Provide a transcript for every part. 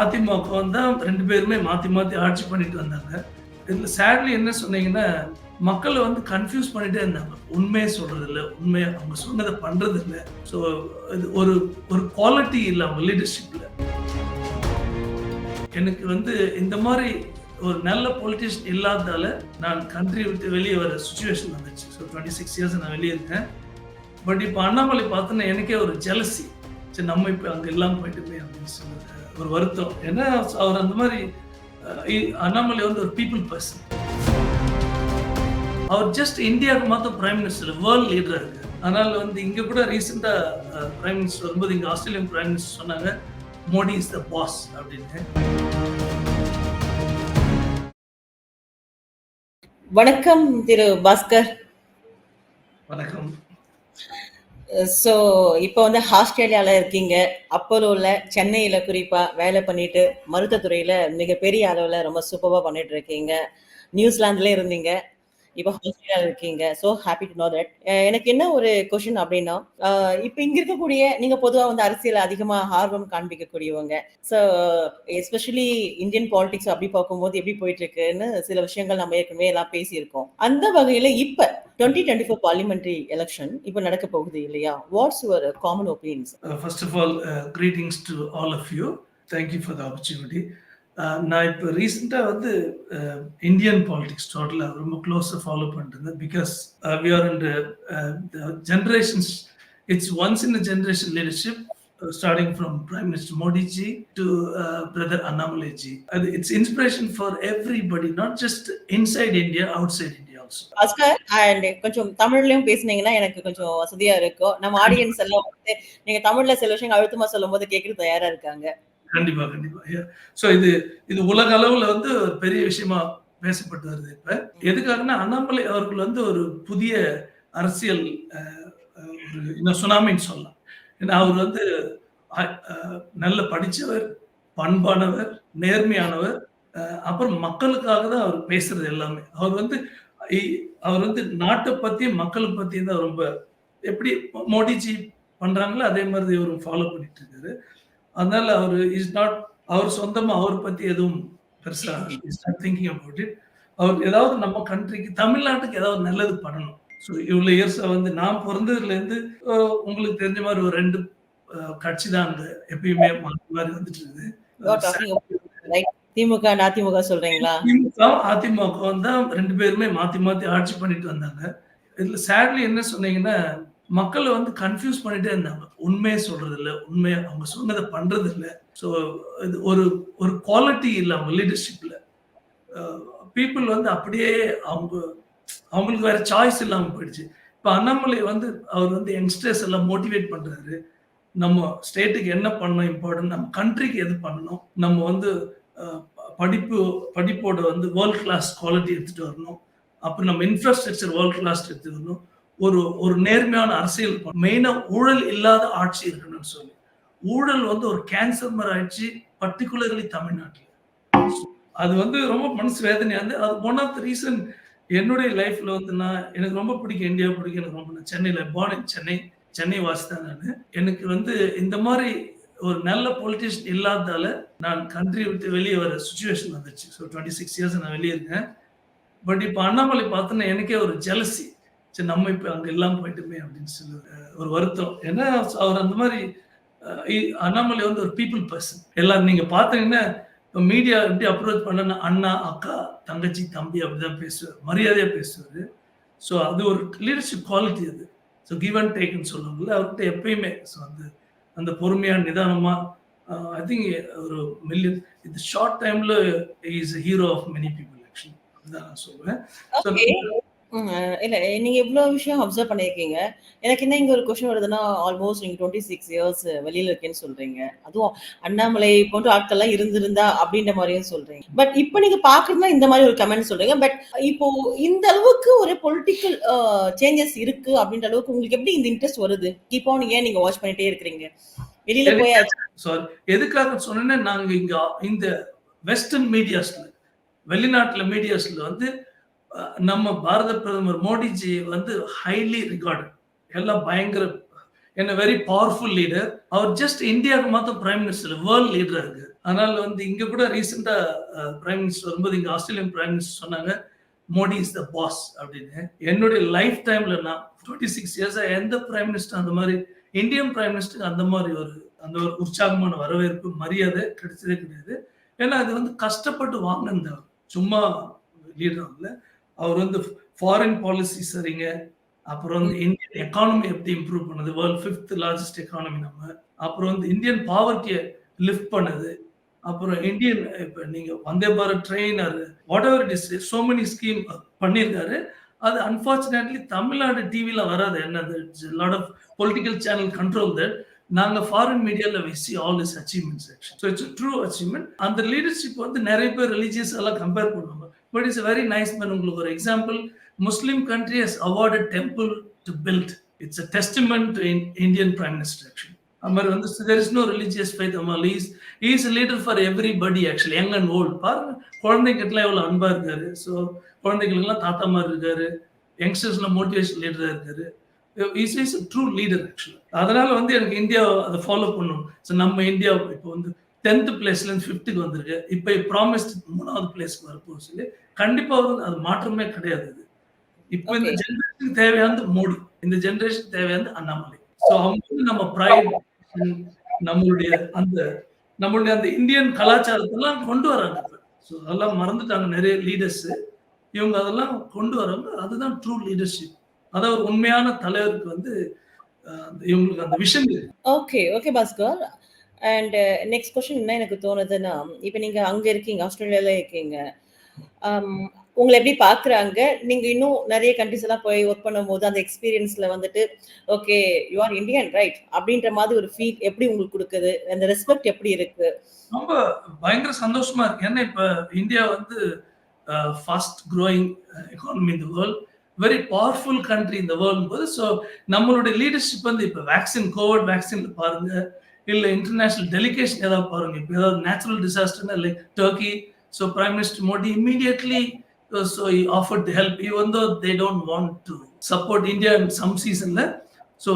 அதிமுகவும் தான் ரெண்டு பேருமே மாத்தி மாத்தி ஆட்சி பண்ணிட்டு வந்தாங்க. இதுல சேட்லி என்ன சொன்னீங்கன்னா மக்களை வந்து கன்ஃபியூஸ் பண்ணிட்டே இருந்தாங்க. உண்மையை சொல்றது இல்லை உண்மையை அவங்க சொன்னதை பண்றது இல்லை ஸோ இது ஒரு ஒரு குவாலிட்டி இல்லை அவங்க லீடர்ஷிப்ல எனக்கு வந்து இந்த மாதிரி ஒரு நல்ல பொலிட்டிஷியன் இல்லாததால நான் கண்ட்ரி விட்டு வெளியே வர சுச்சுவேஷன் வந்துச்சு. ஸோ டுவெண்ட்டி சிக்ஸ் இயர்ஸ் நான் வெளியே இருக்கேன் பட் இப்போ அண்ணாமலை பார்த்தோன்னா எனக்கே ஒரு ஜெலசி சரி நம்ம இப்போ அங்கே எல்லாம் போயிட்டுமே அப்படின்னு சொல்லுறது ஒரு வருத்தம். ஏன்னா அவர் அந்த மாதிரி அண்ணாமலை வந்து ஒரு பீப்புள் பர்சன் அவர் ஜஸ்ட் இந்தியாவுக்கு மாத்திரம் பிரைம் மினிஸ்டர் வேர்ல்ட் லீடராக இருக்கு அதனால வந்து இங்க கூட ரீசெண்டா பிரைம் மினிஸ்டர் வரும்போது இங்க ஆஸ்திரேலியன் பிரைம் மினிஸ்டர் சொன்னாங்க மோடி இஸ் த பாஸ் அப்படின்னு. வணக்கம் திரு பாஸ்கர். வணக்கம். ஸோ இப்போ வந்து ஆஸ்திரேலியாவில் இருக்கீங்க. அப்போலோவில் சென்னையில் குறிப்பாக வேலை பண்ணிட்டு மருத்துவத்துறையில் மிகப்பெரிய அளவில் ரொம்ப சூப்பராக பண்ணிட்டு இருக்கீங்க. நியூசிலாந்துலேயே இருந்தீங்க. இப்போ ஆஸ்திரேலியாவில் இருக்கீங்க. So happy to know that எனக்கு என்ன ஒரு கொஷின் அப்படின்னா இப்போ இங்கே இருக்கக்கூடிய நீங்கள் பொதுவாக வந்து அரசியல் அதிகமாக ஆர்வம் காண்பிக்கக்கூடியவங்க. ஸோ எஸ்பெஷலி இந்தியன் பாலிடிக்ஸ் அப்படி பார்க்கும்போது எப்படி போயிட்டு இருக்குன்னு சில விஷயங்கள் நம்ம ஏற்கனவே எல்லாம் பேசியிருக்கோம். அந்த வகையில் இப்போ twenty twenty four parliamentary election இப்போ நடக்க போகுது இல்லையா? What's your common opinions first of all greetings to all of you thank you for the opportunity நான் இப்போ ரீசெண்டாக வந்து இந்தியன் பாலிடிக்ஸ் டோட்டலாக ரொம்ப க்ளோஸாக ஃபாலோ பண்ணிட்டு இருந்தேன். Because we are and generations it's once in generation leadership starting from prime minister Modiji to brother Annamalaiji அது it's inspiration for everybody not just inside India outside India and கொஞ்சம் தமிழ்லயும் பேசுனீங்கன்னா எனக்கு கொஞ்சம் வசதியா இருக்கும். நம்ம ஆடியன்ஸ் எல்லாம் வந்து நீங்க தமிழ்ல சில விஷயங்கள் அழுத்தமா சொல்லும் போது கேட்கறது தயாரா இருக்காங்க. கண்டிப்பா கண்டிப்பா. ஸோ இது இது உலக அளவுல வந்து ஒரு பெரிய விஷயமா பேசப்பட்டு வருது இப்ப. எதுக்காகன்னா அண்ணாமலை அவர்கள் வந்து ஒரு புதிய அரசியல் ஒரு இன்னும் சுனாமின்னு சொல்லலாம். ஏன்னா அவர் வந்து அஹ், நல்ல படிச்சவர் பண்பானவர் நேர்மையானவர் அஹ், அப்புறம் மக்களுக்காக தான் அவர் பேசுறது எல்லாமே. அவர் வந்து இ- அவர் வந்து நாட்டை பத்தியும் மக்களை பத்தியும் தான் ரொம்ப எப்படி மோடிஜி பண்றாங்களோ அதே மாதிரி இவரும் ஃபாலோ பண்ணிட்டு இருக்காரு. அதனால அவர் இஸ் நாட் அவர் சொந்தமா அவர் பத்தி எதுவும் பெருசா is not thinking about it அவர் ஏதாவது நம்ம கண்ட்ரிக்கு தமிழ்நாட்டுக்கு ஏதாவது நல்லது பண்ணணும். ஸோ இவ்வளவு இயர்ஸ் வந்து நான் பிறந்ததுல இருந்து அஹ், உங்களுக்கு தெரிஞ்ச மாதிரி ஒரு ரெண்டு கட்சி தான் அங்க எப்பயுமே மாறி வந்துட்டு right? திமுக அதிமுக சொல்றீங்களா? திமுக அதிமுக தான் ரெண்டு பேருமே மாத்தி மாத்தி ஆட்சி பண்ணிட்டு வந்தாங்க. இதுல சேட்லி என்ன சொன்னீங்கன்னா மக்களை வந்து கன்ஃபியூஸ் பண்ணிட்டே இருந்தாங்க. உண்மையை சொல்றது இல்லை உண்மையை அவங்க சொன்னதை பண்றது இல்லை ஸோ இது ஒரு ஒரு குவாலிட்டி இல்லை அவங்க லீடர்ஷிப்ல பீப்புள் வந்து அப்படியே அவங்க அவங்களுக்கு வேற சாய்ஸ் இல்லாமல் போயிடுச்சு. இப்போ அண்ணாமலை வந்து அவர் வந்து யங்ஸ்டர்ஸ் எல்லாம் மோட்டிவேட் பண்றாரு. நம்ம ஸ்டேட்டுக்கு என்ன பண்ணணும் இம்பார்ட்டன்ட் நம்ம கண்ட்ரிக்கு எது பண்ணணும் நம்ம வந்து படிப்பு படிப்போட வந்து வேர்ல்ட் கிளாஸ் குவாலிட்டி எடுத்துட்டு வரணும். அப்புறம் நம்ம இன்ஃப்ராஸ்ட்ரக்சர் வேர்ல்ட் கிளாஸ் எடுத்துகிட்டு வரணும். ஒரு ஒரு நேர்மையான அரசியல் மெயினா ஊழல் இல்லாத ஆட்சி இருக்கணும்னு சொல்லி. ஊழல் வந்து ஒரு கேன்சர் மாதிரி ஆயிடுச்சு பர்டிகுலர்லி தமிழ்நாட்டில். அது வந்து ரொம்ப மனசு வேதனையா இருந்து அது ஒன் ஆஃப் த ரீசன் என்னுடைய லைஃப்ல வந்து நான் எனக்கு ரொம்ப பிடிக்கும் இந்தியா பிடிக்கும் எனக்கு ரொம்ப சென்னையில born சென்னை சென்னை வாசி தான் நான். எனக்கு வந்து இந்த மாதிரி ஒரு நல்ல பொலிட்டிஷியன் இல்லாததால நான் கண்ட்ரி விட்டு வெளியே வர சுச்சுவேஷன் வந்துச்சு ஸோ டுவெண்ட்டி சிக்ஸ் இயர்ஸ் நான் வெளியே இருக்கேன். பட் இப்போ அண்ணாமலை பார்த்தோன்னா எனக்கே ஒரு ஜெலசி சரி நம்ம இப்போ அங்கே எல்லாம் போயிட்டுமே அப்படின்னு சொல்லி ஒரு வருத்தம். ஏன்னா அவர் அந்த மாதிரி அண்ணாமலை வந்து ஒரு பீப்புள் பர்சன் எல்லாம் நீங்க பார்த்தீங்கன்னா இப்போ மீடியா எப்படி அப்ரோச் பண்ணனா அண்ணா அக்கா தங்கச்சி தம்பி அப்படிதான் பேசுவார். மரியாதையா பேசுவார். ஸோ அது ஒரு லீடர்ஷிப் குவாலிட்டி அது. ஸோ கிவ் அண்ட் டேக்னு சொல்லுவாங்கல்ல அவர்கிட்ட எப்பயுமே ஸோ அந்த அந்த பொறுமையா நிதானமா ஐ திங்க் ஒரு மில்லியன் இந்த ஷார்ட் டைம்ல is hero of many people actually அப்படிதான் நான் சொல்லுவேன். ம், இல்ல நீங்க இவ்வளவு விஷயம் அப்சர்வ் பண்ணிருக்கீங்க. எனக்கு என்ன இங்க ஒரு கொஸ்டின் வருதுன்னா ஆல்மோஸ்ட் நீங்க டுவெண்ட்டி சிக்ஸ் இயர்ஸ் வெளியில இருக்கேன்னு சொல்றீங்க. அதுவும் அண்ணாமலை போன்ற ஆட்கள்லாம் இருந்திருந்தா அப்படின்ற மாதிரியும் சொல்றீங்க. பட் இப்போ நீங்க பாக்குறதுனா இந்த மாதிரி ஒரு கமெண்ட் சொல்றீங்க. பட் இப்போ இந்த அளவுக்கு ஒரு பொலிட்டிக்கல் சேஞ்சஸ் இருக்கு அப்படின்ற அளவுக்கு உங்களுக்கு எப்படி இந்த இன்ட்ரெஸ்ட் வருது? இப்போ ஏன் நீங்க வாட்ச் பண்ணிட்டே இருக்கிறீங்க? வெளியில போயாச்சு ஸோ எதுக்காக சொன்னேன்னா நாங்க இங்க இந்த வெஸ்டர்ன் மீடியாஸ்ல வெளிநாட்டுல மீடியாஸ்ல வந்து நம்ம பாரத பிரதமர் மோடிஜி வந்து ஹைலி ரிகார்டு எல்லாம் பயங்கர என்ன வெரி பவர்ஃபுல் லீடர் அவர் ஜஸ்ட் இந்தியாவுக்கு மாத்திரம் பிரைம் மினிஸ்டர் வேர்ல்ட் லீடரா இருக்கு. அதனால வந்து இங்க கூட ரீசெண்டா பிரைம் மினிஸ்டர் வரும்போது இங்க ஆஸ்திரேலியன் பிரைம் மினிஸ்டர் சொன்னாங்க மோடி இஸ் த பாஸ் அப்படின்னு. என்னுடைய லைஃப் டைம்ல நான் டுவெண்ட்டி சிக்ஸ் இயர்ஸா எந்த பிரைம் மினிஸ்டர் அந்த மாதிரி இந்தியன் பிரைம் மினிஸ்டருக்கு அந்த மாதிரி ஒரு அந்த ஒரு உற்சாகமான வரவேற்பு மரியாதை கிடைச்சதே கிடையாது. ஏன்னா அது வந்து கஷ்டப்பட்டு வாங்கினது சும்மா லீடர் இல்லை அவர் வந்து ஃபாரின் பாலிசி சரிங்க அப்புறம் வந்து இந்தியன் எக்கானமி எப்படி இம்ப்ரூவ் பண்ணது? வேர்ல்ட் ஃபிஃப்த் லார்ஜஸ்ட் எக்கானமி நம்ம. அப்புறம் வந்து இந்தியன் பாவர்ட்டியை லிஃப்ட் பண்ணது. அப்புறம் இந்தியன் இப்போ நீங்க வந்தே பாரத் ட்ரெயின் அது whatever it is so many scheme பண்ணியிருக்காரு அது அன்பார்ச்சுனேட்லி தமிழ்நாடு டிவியில் வராது. என்னது lot of political channel control that நாங்க ஃபாரின் மீடியாவில் we see all is achievements so it's true achievement அந்த லீடர்ஷிப் வந்து நிறைய பேர் ரிலீஜியஸ் எல்லாம் கம்பேர் பண்ணுவாங்க. But it's very nice man உங்களுக்கு ஒரு example Muslim country has awarded temple to build it's a testament in Indian prime minister actually அது மாதிரி வந்து there is no religious faith அமல் is is leader for everybody actually young and old பாருங்க குழந்தைகிட்டலாம் எவ்வளோ அன்பாக இருக்காரு. ஸோ குழந்தைகளுக்கெல்லாம் தாத்தா மாதிரி இருக்காரு. யங்ஸ்டர்ஸ்லாம் மோட்டிவேஷன் லீடராக இருக்காரு. Is is true leader actually அதனால வந்து எனக்கு இந்தியா அதை ஃபாலோ பண்ணும் ஸோ நம்ம இந்தியா இப்போ வந்து டென்த் பிளேஸ்லேருந்து ஃபிஃப்த்துக்கு வந்திருக்கு. இப்போ ப்ராமிஸ்ட் மூணாவது பிளேஸ்க்கு வரப்போகுது சொல்லி கண்டிப்பாக வந்து அது மாற்றமே கிடையாது இது. இப்போ இந்த ஜென்ரேஷனுக்கு தேவையானது மோடி. இந்த ஜென்ரேஷன் தேவையானது அண்ணாமலை. ஸோ அவங்க நம்ம ப்ரைட் நம்மளுடைய அந்த நம்மளுடைய அந்த இந்தியன் கலாச்சாரத்தெல்லாம் கொண்டு வராங்க ஸோ அதெல்லாம் மறந்துட்டாங்க நிறைய லீடர்ஸ் இவங்க அதெல்லாம் கொண்டு வராங்க அதுதான் ட்ரூ லீடர்ஷிப் அதாவது ஒரு உண்மையான தலைவருக்கு வந்து இவங்களுக்கு அந்த vision okay okay Bhaskar and next question என்ன எனக்கு தோணுதுன்னா இப்போ நீங்கள் அங்கே இருக்கீங்க ஆஸ்திரேலியாவில் இருக்கீங்க. Um, உங்களை எப்படி பார்க்குறாங்க நீங்கள் இன்னும் நிறைய கண்ட்ரிஸ் எல்லாம் போய் ஒர்க் பண்ணும்போது அந்த எக்ஸ்பீரியன்ஸில் வந்துட்டு okay you are Indian right அப்படின்ற மாதிரி ஒரு ஃபீல் எப்படி உங்களுக்கு கொடுக்குது? அந்த ரெஸ்பெக்ட் எப்படி இருக்கு? ரொம்ப பயங்கர சந்தோஷமா இருக்கு. ஏன்னா இப்போ இந்தியா வந்து ஃபாஸ்ட் க்ரோயிங் எக்கானமி இந்த வேர்ல்ட் வெரி பவர்ஃபுல் கண்ட்ரி இந்த வேர்ல்டும் போது ஸோ நம்மளுடைய லீடர்ஷிப் வந்து இப்போ வேக்சின் கோவிட் வேக்சின் பாருங்க. இல்லை இன்டர்நேஷனல் டெலிகேஷன் ஏதாவது பாருங்க. இப்போ ஏதாவது நேச்சுரல் டிசாஸ்டர்னா இல்லை Turkey so prime minister Modi immediately so offer to help even though they don't want to support India some சீசன்ல ஸோ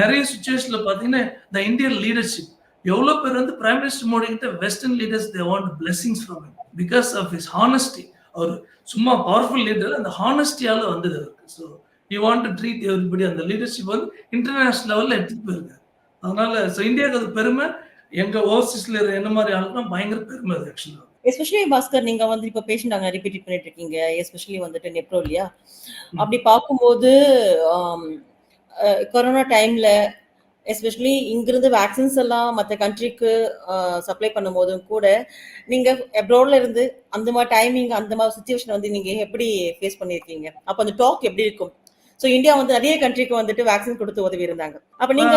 நிறைய சுச்சுவேஷன்ல பார்த்தீங்கன்னா த இந்தியன் லீடர்ஷிப் எவ்வளோ பேர் வந்து பிரைம் மினிஸ்டர் மோடி கிட்ட western leaders they want blessings from because of his honesty அவர் சும்மா பவர்ஃபுல் லீடர் அந்த ஹானஸ்டியால வந்தது அவருக்கு. So you want to treat everybody அந்த லீடர்ஷிப் வந்து இன்டர்நேஷனல் லெவலில் எடுத்துகிட்டு போயிருக்காரு. அதனால ஸோ இந்தியாவுக்கு அது பெருமை எங்க ஓவர்சீஸ்ல என்ன மாதிரி ஆளுக்கும் பயங்கர பெருமை அது ஆக்சுவலாக எஸ்பெஷலி பாஸ்கர் நீங்க வந்து இப்ப பேஷண்ட் அங்க ரிப்பீட் பண்ணிட்டு இருக்கீங்க எஸ்பெஷலி வந்துட்டு நெப்ரோ இல்லையா? அப்படி பார்க்கும்போது கொரோனா டைம்ல எஸ்பெஷலி இங்கிருந்து வேக்சின்ஸ் எல்லாம் மற்ற கண்ட்ரிக்கு சப்ளை பண்ணும் போதும் கூட நீங்க அப்ரோட்ல இருந்து அந்த மாதிரி டைமிங் அந்த மாதிரி சுச்சுவேஷன் வந்து நீங்க எப்படி ஃபேஸ் பண்ணிருக்கீங்க அப்ப அந்த டாக் எப்படி இருக்கும்? ஸோ இந்தியா வந்து நிறைய கண்ட்ரிக்கு வந்துட்டு வேக்சின் கொடுத்து உதவி இருந்தாங்க அப்ப நீங்க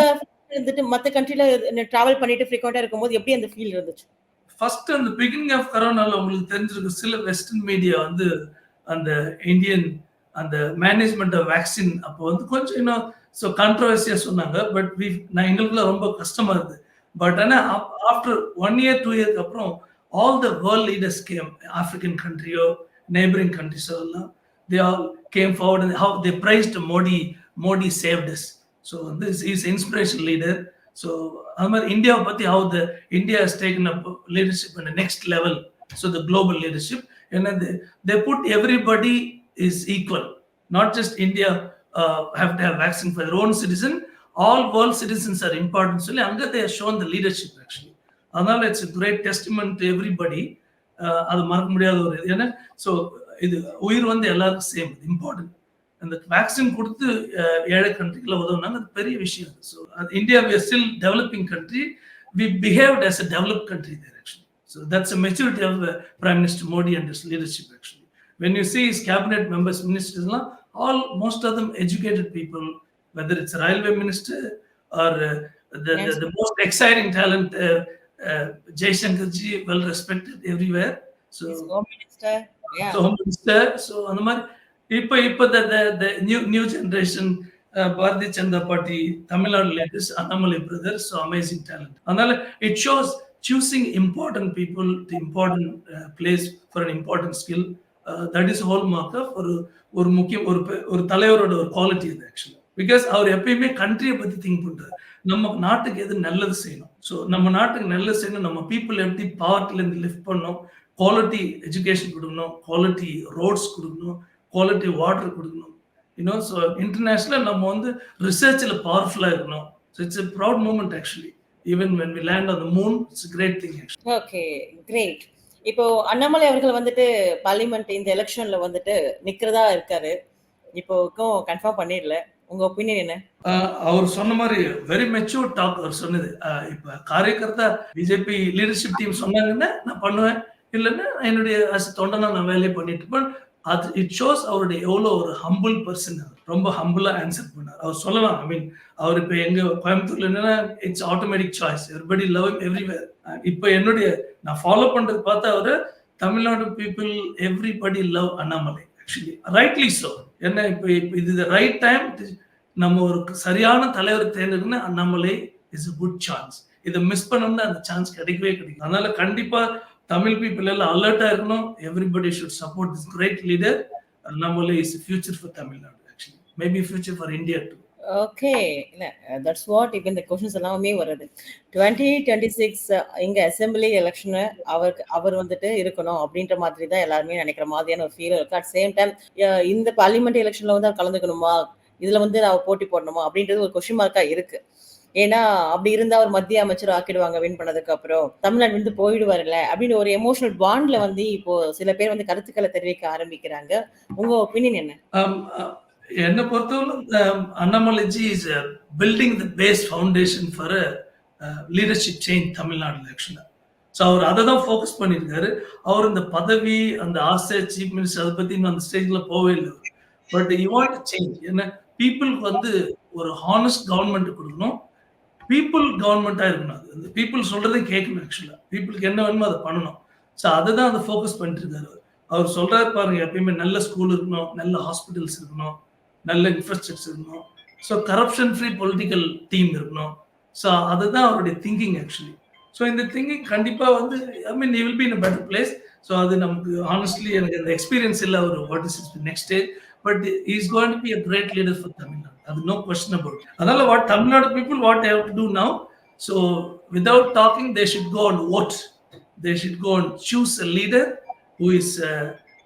இருந்துட்டு மற்ற கண்ட்ரில டிராவல் பண்ணிட்டு ஃப்ரீக்வெண்டா இருக்கும்போது எப்படி அந்த ஃபீல் இருந்துச்சு? ஃபர்ஸ்ட் அந்த பிகினிங் ஆஃப் கரோனால உங்களுக்கு தெரிஞ்சிருக்கு சில வெஸ்டர்ன் மீடியா வந்து அந்த இந்தியன் அந்த மேனேஜ்மெண்ட் ஆஃப் வேக்சின் அப்போ வந்து கொஞ்சம் இன்னும் ஸோ கான்ட்ரவர்சியா சொன்னாங்க பட் வி நான் எங்களுக்குள்ள ரொம்ப கஷ்டமா இருக்கு பட் ஆனால் ஆஃப்டர் ஒன் இயர் டூ இயர்க்கு அப்புறம் all the world leaders came African கண்ட்ரியோ neighbouring கண்ட்ரிஸோ எல்லாம் they all came forward how they praised Modi Modi saved us so வந்து இஸ் இன்ஸ்பிரேஷன் லீடர் ஸோ அது மாதிரி இந்தியாவை பற்றி how the India is taken up leadership in next level so the global leadership என்னது they put everybody is equal not just India have to have vaccine for own citizen all world citizens are important சொல்லி அங்கே they shown the leadership actually அதனால it's great testament to everybody அது மறக்க முடியாத ஒரு இது. ஏன்னா ஸோ இது உயிர் வந்து எல்லாருக்கும் சேம் இம்பார்ட்டன்ட் அந்த வேக்சின் கொடுத்து ஏழை கண்ட்ரிக்குள்ள உதவுனாங்க. அது பெரிய விஷயம். So India we still developing country we behaved as a develop country there actually so that's a maturity of prime minister Modi and is leadership actually when you see is cabinet members மினிஸ்டர்ஸ்லாம் all most of them educated people whether it's railway minister or the most exciting talent Jaishankarji well respected everywhere so home minister so அந்த மாதிரி இப்போ இப்போ the new new generation Bharatiya Janata party Tamil Nadu latest Annamalai brothers so amazing talent அதனால it shows choosing important people to important place for an important skill that is hallmark of ஒரு ஒரு முக்கியம் ஒரு ஒரு தலைவரோட ஒரு quality இது actually because அவர் எப்பயுமே கண்ட்ரியை பற்றி திங்க் பண்ணுறாரு நம்ம நாட்டுக்கு எது நல்லது செய்யணும்? ஸோ நம்ம நாட்டுக்கு நல்லது செய்யணும் நம்ம பீப்புள் எப்படி பாவர்ட்டிலேருந்து லிஃப்ட் பண்ணணும்? குவாலிட்டி எஜுகேஷன் கொடுக்கணும் குவாலிட்டி ரோட்ஸ் கொடுக்கணும் குவாலிட்டி வாட்டர் கொடுக்கணும். யூனோ ஸோ இன்டர்நேஷ்னலாக நம்ம வந்து ரிசர்ச்சில் பவர்ஃபுல்லாக இருக்கணும். So it's a proud moment actually even when we land on the moon it's great thing okay great இப்போ அண்ணாமலை அவர்கள் வந்துட்டு பார்லிமெண்ட் இந்த எலெக்ஷன்ல வந்துட்டு நிக்கிறதா இருக்காரு. இப்போக்கும் கன்ஃபார்ம் பண்ணிடல. உங்க ஒப்பீனியன் என்ன? அவர் சொன்ன மாதிரி வெரி மெச்சூர் டாக் அவர் சொன்னது. இப்ப காரியகர்த்தா பிஜேபி லீடர்ஷிப் டீம் சொன்னாங்கன்னா நான் பண்ணுவேன். இல்லைன்னா என்னுடைய தொண்டனா நான் வேலையை பண்ணிட்டு இருப்பேன். அது இட் ஷோஸ் அவருடைய எவ்வளோ ஒரு ஹம்புள் பர்சன் ரொம்ப ஹம்புளாக ஆன்சர் பண்ணார். அவர் சொல்லலாம் ஐ மீன் அவர் இப்போ எங்கள் கோயம்புத்தூர்ல என்னன்னா it's automatic choice everybody love everywhere இப்போ என்னுடைய நான் ஃபாலோ பண்ணுறது பார்த்தா அவர் Tamil Nadu people everybody love Annamalai. Actually rightly so என்ன இப்போ இப்போ இது ரைட் டைம் நம்ம ஒரு சரியான தலைவர் தேர்ந்தெடுக்கணும் Annamalai is a good chance இதை மிஸ் பண்ணோம்னா அந்த சான்ஸ் கிடைக்கவே கிடைக்கும் அதனால கண்டிப்பாக தமிழ் பீப்புள் எல்லாம் அலர்ட்டா இருக்கணும். Everybody should support this great leader Annamalai is future for Tamil Nadu actually maybe future for India too okay இல்ல தட்ஸ் வாட் இப்போ இந்த கொஸ்டின்ஸ் எல்லாமே வருது. டுவெண்ட்டி டுவெண்ட்டி சிக்ஸ் இங்க அசெம்பிளி எலெக்ஷனு அவருக்கு அவர் வந்துட்டு இருக்கணும் அப்படின்ற மாதிரி தான் எல்லாருமே நினைக்கிற மாதிரியான ஒரு ஃபீல் இருக்கு. அட் சேம் டைம் இந்த பார்லிமெண்ட் எலெக்ஷன்ல வந்து அவர் கலந்துக்கணுமா? இதுல வந்து நான் போட்டி போடணுமா? அப்படின்றது ஒரு கொஸ்டின் மார்க்கா இருக்கு. ஏன்னா அப்படி இருந்தா அவர் மத்திய அமைச்சர் ஆக்கிடுவாங்க வின் பண்ணதுக்கு அப்புறம். தமிழ்நாடு வந்து போயிடுவார்ல அப்படின்னு ஒரு எமோஷனல் பாண்ட்ல வந்து இப்போ சில பேர் வந்து கருத்துக்களை தெரிவிக்க ஆரம்பிக்கிறாங்க. உங்க ஒப்பீனியன் என்ன? Um, uh, என்னை பொறுத்தவரை Annamalaiji is building the base foundation for leadership change Tamil Nadu ஆக்சுவலாக ஸோ அவர் அதை தான் ஃபோக்கஸ் பண்ணியிருக்காரு. அவர் இந்த பதவி அந்த ஆசை சீஃப் மினிஸ்டர் அதை பற்றி அந்த ஸ்டேஜில் போவே இல்லை. பட் யூ வாண்ட் சேஞ்ச் என்ன பீப்புளுக்கு வந்து ஒரு ஹானஸ்ட் கவர்மெண்ட் கொடுக்கணும். பீப்புள் கவர்மெண்ட்டாக இருக்கணும் அது. வந்து பீப்புள் சொல்கிறதே கேட்கணும் ஆக்சுவலாக பீப்புளுக்கு என்ன வேணுமோ அதை பண்ணணும். ஸோ அதை தான் அதை ஃபோக்கஸ் பண்ணிட்டு இருக்காரு அவர் சொல்கிறார் பாருங்க எப்பயுமே நல்ல ஸ்கூல் இருக்கணும் நல்ல ஹாஸ்பிட்டல்ஸ் இருக்கணும் நல்ல இன்ஃப்ராஸ்ட்ரக்சர் இருக்கணும். So corruption free political team இருக்கணும். ஸோ அதுதான் அவருடைய திங்கிங் ஆக்சுவலி ஸோ இந்த திங்கிங் கண்டிப்பாக வந்து I mean will be in better place so அது நமக்கு ஆனஸ்ட்லி எனக்கு அந்த எக்ஸ்பீரியன்ஸ் இல்லை. ஒரு what is is next stage but is going to be a great leader for Tamil Nadu அது நோ கொஸ்டின் அதனால what Tamil Nadu people what have to do now so without talking they should go and vote they should go and choose a leader who is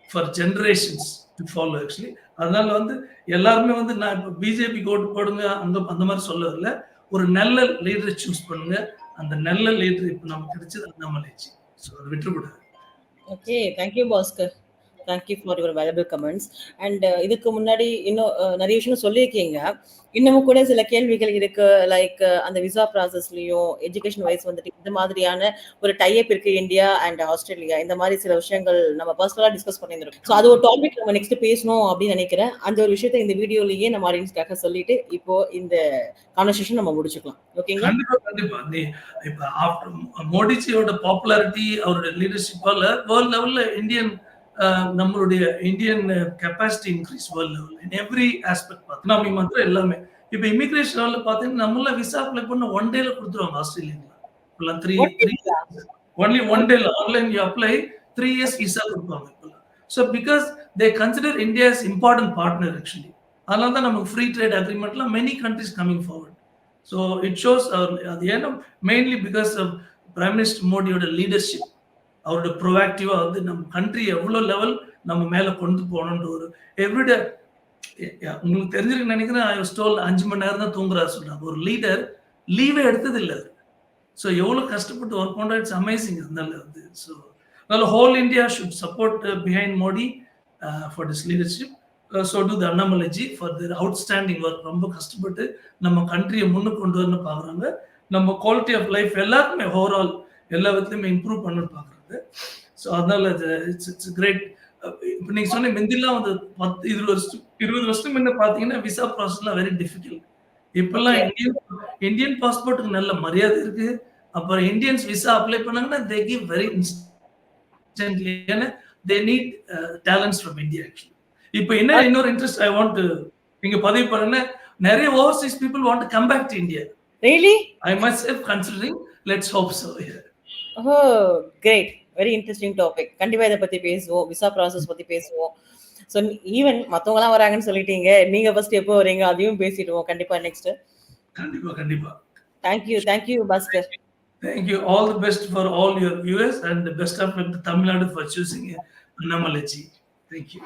for generations to follow actually அதனால வந்து எல்லாருமே வந்து நான் இப்போ BJP ஓட்டு போடுங்க அந்த அந்த மாதிரி சொல்லல ஒரு நல்ல லீடரை சூஸ் பண்ணுங்க. அந்த நல்ல லீடர் இப்போ நமக்கு கிடைச்சது அண்ணாமலைச்சி ஸோ அதை விட்டுக்கூடாது okay thank you Bhaskar thank you for your valuable comments and இதுக்கு முன்னாடி இன்னும் uh, நிறைய விஷயம் சொல்லியிருக்கீங்க. இன்னமும் கூட சில கேள்விகள் இருக்கு. லைக் uh, அந்த விசா ப்ராசஸ்லயும் எஜுகேஷன் வைஸ் வந்துட்டு இந்த மாதிரியான ஒரு டைப் இருக்கு இந்தியா அண்ட் ஆஸ்திரேலியா. இந்த மாதிரி சில விஷயங்கள் நம்ம பர்சனலா டிஸ்கஸ் பண்ணியிருந்திருக்கோம். ஸோ அது ஒரு டாபிக் நம்ம நெக்ஸ்ட் பேசணும் அப்படின்னு நினைக்கிறேன். அந்த ஒரு விஷயத்தை இந்த வீடியோலயே நம்ம ஆடியன்ஸ்க்காக சொல்லிட்டு இப்போ இந்த கான்வர்சேஷன் நம்ம முடிச்சுக்கலாம். ஓகேங்களா கண்டிப்பா மோடிஜியோட பாப்புலாரிட்டி அவருடைய லீடர்ஷிப்பால வேர்ல்ட் லெவல்ல இந்தியன் நம்மளுடைய Indian capacity increase world level in every aspect economy மாத்திரம் எல்லாமே. இப்ப இமிகிரேஷன் லெவல்ல பாத்தீங்கன்னா நம்மள விசா அப்ளை பண்ண ஒன் டேல கொடுத்துருவாங்க ஆஸ்திரேலியால இப்பெல்லாம் த்ரீ த்ரீ ஒன்லி ஒன் டேல online you apply three years visa கொடுப்பாங்க இப்பெல்லாம். So because they consider India is important partner actually அதனால தான் நமக்கு free trade அக்ரிமெண்ட்லாம் many countries coming forward so it shows அது ஏன்னா mainly because of prime minister மோடியோட leadership அவரோட ப்ரொவாக்டிவா வந்து நம்ம கண்ட்ரி எவ்வளோ லெவல் நம்ம மேலே கொண்டு போகணுன்ற ஒரு எவ்ரிடே உங்களுக்கு தெரிஞ்சிருக்கு நினைக்கிறேன் ஸ்டோல் அஞ்சு மணி நேரம் தான் தூங்குறாரு சொல்றாங்க. ஒரு லீடர் லீவே எடுத்தது இல்லை ஸோ எவ்வளோ கஷ்டப்பட்டு ஒர்க் பண்ணுறா இட்ஸ் அமேசிங் அதனால வந்து ஸோ அதனால whole India should support behind Modi for this leadership so to the Annamalaiji for their outstanding work ரொம்ப கஷ்டப்பட்டு நம்ம கண்ட்ரியை முன்னுக்கு கொண்டு வரணும்னு பார்க்குறாங்க. நம்ம குவாலிட்டி ஆஃப் லைஃப் எல்லாருக்குமே ஓவரால் எல்லா விதத்துலையுமே இம்ப்ரூவ் பண்ணணும்னு பார்க்குறாங்க. ஸோ அதனால இட்ஸ் இட்ஸ் கிரேட் இப்போ நீங்கள் சொன்ன முந்திலாம் வந்து பத்து இருபது வருஷம் இருபது வருஷம் முன்ன பார்த்தீங்கன்னா விசா ப்ராசஸ்லாம் வெரி டிஃபிகல்ட் இப்பெல்லாம் இந்தியன் இந்தியன் பாஸ்போர்ட்டுக்கு நல்ல மரியாதை இருக்கு. அப்புறம் இந்தியன்ஸ் விசா அப்ளை பண்ணாங்கன்னா தே கிவ் வெரி இன்ஸ்டன்ட்லி ஏன்னா they need talents from India actually இப்போ என்ன இன்னொரு இன்ட்ரெஸ்ட் ஐ வாண்ட் நீங்க பதிவு பண்ணுங்க நிறைய overseas people want come back to India really I must considering let's hope so oh great very interesting topic கண்டிப்பா இதை பத்தி பேசுவோம். விசா ப்ராசஸ் பத்தி பேசுவோம். ஸோ ஈவன் மத்தவங்க எல்லாம் வராங்கன்னு சொல்லிட்டீங்க. நீங்க ஃபர்ஸ்ட் எப்போ வரீங்க? அதையும் பேசிடுவோம். கண்டிப்பா நெக்ஸ்ட் கண்டிப்பா கண்டிப்பா. Thank you thank you Bhaskar Thank you. All the best for all your viewers and the best of luck to Tamil Nadu for choosing. Thank you.